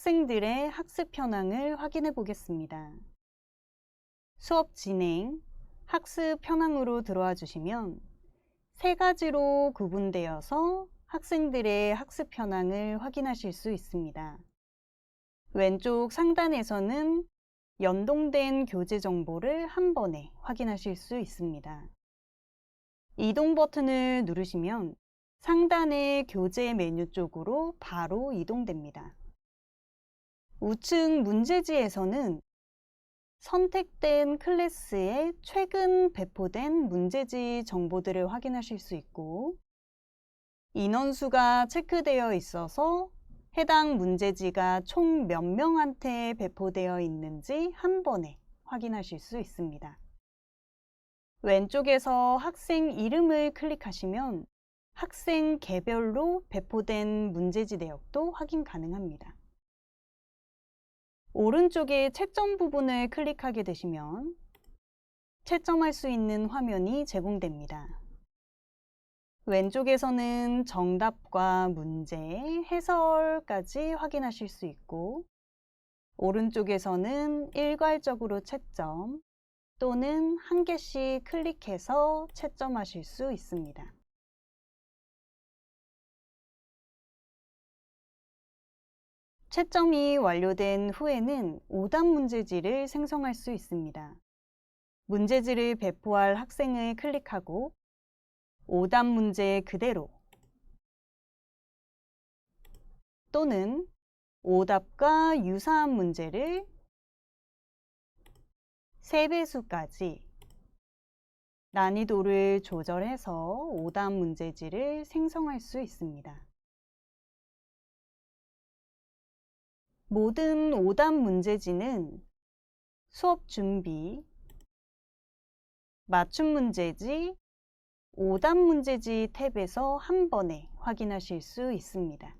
학생들의 학습 현황을 확인해 보겠습니다. 수업 진행, 학습 현황으로 들어와 주시면 세 가지로 구분되어서 학생들의 학습 현황을 확인하실 수 있습니다. 왼쪽 상단에서는 연동된 교재 정보를 한 번에 확인하실 수 있습니다. 이동 버튼을 누르시면 상단의 교재 메뉴 쪽으로 바로 이동됩니다. 우측 문제지에서는 선택된 클래스에 최근 배포된 문제지 정보들을 확인하실 수 있고 인원수가 체크되어 있어서 해당 문제지가 총 몇 명한테 배포되어 있는지 한 번에 확인하실 수 있습니다. 왼쪽에서 학생 이름을 클릭하시면 학생 개별로 배포된 문제지 내역도 확인 가능합니다. 오른쪽에 채점 부분을 클릭하게 되시면 채점할 수 있는 화면이 제공됩니다. 왼쪽에서는 정답과 문제, 해설까지 확인하실 수 있고 오른쪽에서는 일괄적으로 채점 또는 한 개씩 클릭해서 채점하실 수 있습니다. 채점이 완료된 후에는 오답 문제지를 생성할 수 있습니다. 문제지를 배포할 학생을 클릭하고 오답 문제 그대로 또는 오답과 유사한 문제를 3배수까지 난이도를 조절해서 오답 문제지를 생성할 수 있습니다. 모든 오답 문제지는 수업 준비, 맞춤 문제지, 오답 문제지 탭에서 한 번에 확인하실 수 있습니다.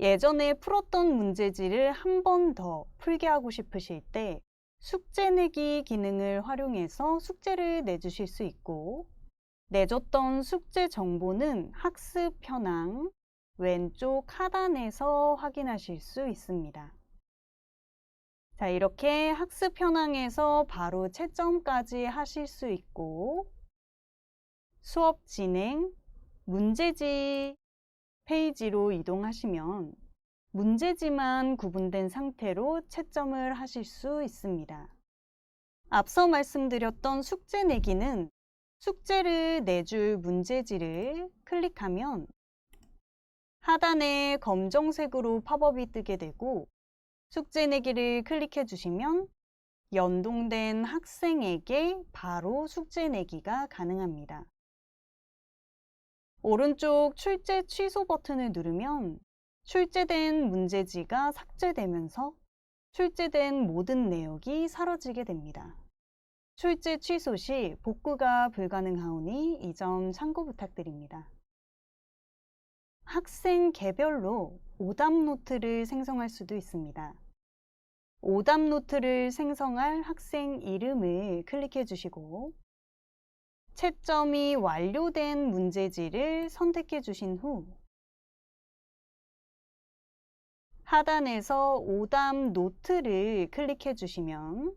예전에 풀었던 문제지를 한 번 더 풀게 하고 싶으실 때 숙제 내기 기능을 활용해서 숙제를 내주실 수 있고 내줬던 숙제 정보는 학습 현황, 왼쪽 하단에서 확인하실 수 있습니다. 자, 이렇게 학습 현황에서 바로 채점까지 하실 수 있고 수업 진행, 문제지 페이지로 이동하시면 문제지만 구분된 상태로 채점을 하실 수 있습니다. 앞서 말씀드렸던 숙제 내기는 숙제를 내줄 문제지를 클릭하면 하단에 검정색으로 팝업이 뜨게 되고 숙제 내기를 클릭해 주시면 연동된 학생에게 바로 숙제 내기가 가능합니다. 오른쪽 출제 취소 버튼을 누르면 출제된 문제지가 삭제되면서 출제된 모든 내역이 사라지게 됩니다. 출제 취소 시 복구가 불가능하오니 이 점 참고 부탁드립니다. 학생 개별로 오답 노트를 생성할 수도 있습니다. 오답 노트를 생성할 학생 이름을 클릭해 주시고 채점이 완료된 문제지를 선택해 주신 후 하단에서 오답 노트를 클릭해 주시면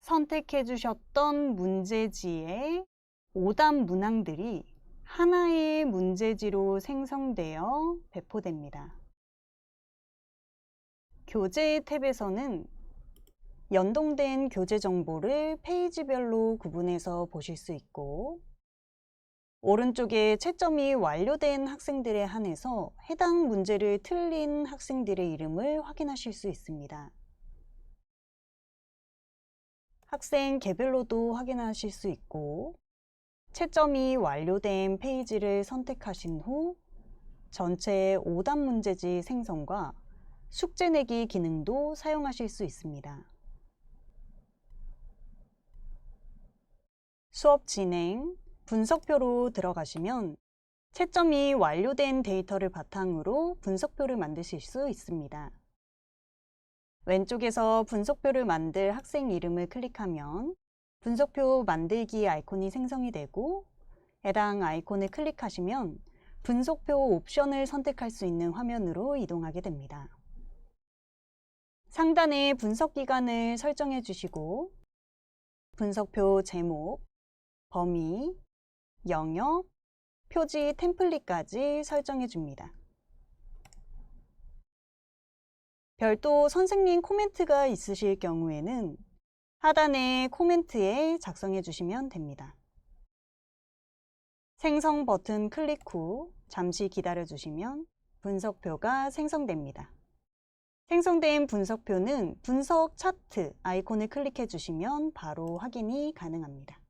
선택해 주셨던 문제지의 오답 문항들이 하나의 문제지로 생성되어 배포됩니다. 교재 탭에서는 연동된 교재 정보를 페이지별로 구분해서 보실 수 있고 오른쪽에 채점이 완료된 학생들에 한해서 해당 문제를 틀린 학생들의 이름을 확인하실 수 있습니다. 학생 개별로도 확인하실 수 있고 채점이 완료된 페이지를 선택하신 후 전체 오답 문제지 생성과 숙제 내기 기능도 사용하실 수 있습니다. 수업 진행, 분석표로 들어가시면 채점이 완료된 데이터를 바탕으로 분석표를 만드실 수 있습니다. 왼쪽에서 분석표를 만들 학생 이름을 클릭하면 분석표 만들기 아이콘이 생성이 되고 해당 아이콘을 클릭하시면 분석표 옵션을 선택할 수 있는 화면으로 이동하게 됩니다. 상단에 분석 기간을 설정해 주시고 분석표 제목, 범위, 영역, 표지 템플릿까지 설정해 줍니다. 별도 선생님 코멘트가 있으실 경우에는 하단의 코멘트에 작성해 주시면 됩니다. 생성 버튼 클릭 후 잠시 기다려 주시면 분석표가 생성됩니다. 생성된 분석표는 분석 차트 아이콘을 클릭해 주시면 바로 확인이 가능합니다.